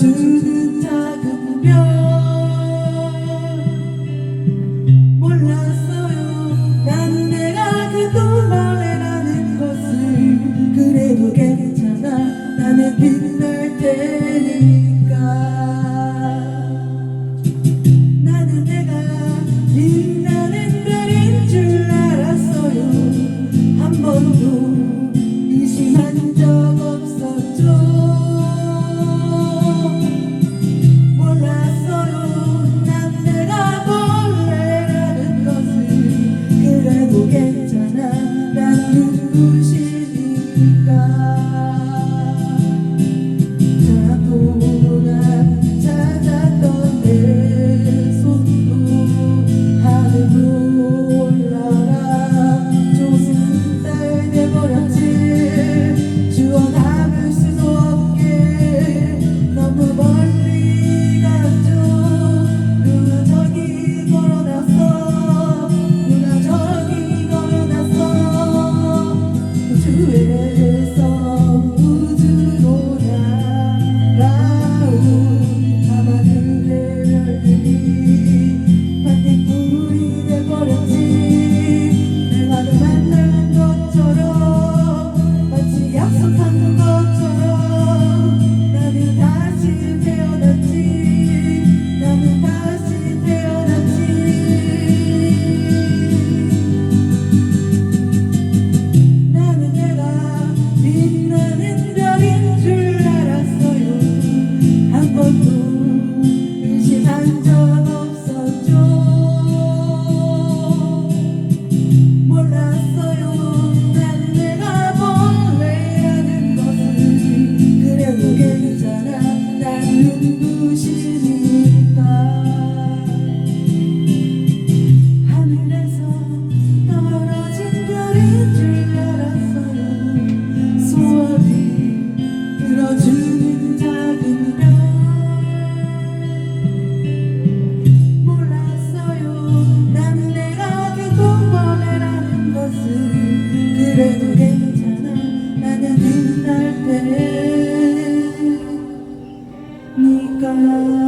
드는 작은 별 몰랐어요. 난 내가 그동 노래라는 것을 그래도 괜찮아. 나는 빛날 테니까. 나는 내가 빛나는 별인 줄 알았어요. 한 번도 의심한 적 없어 Amen.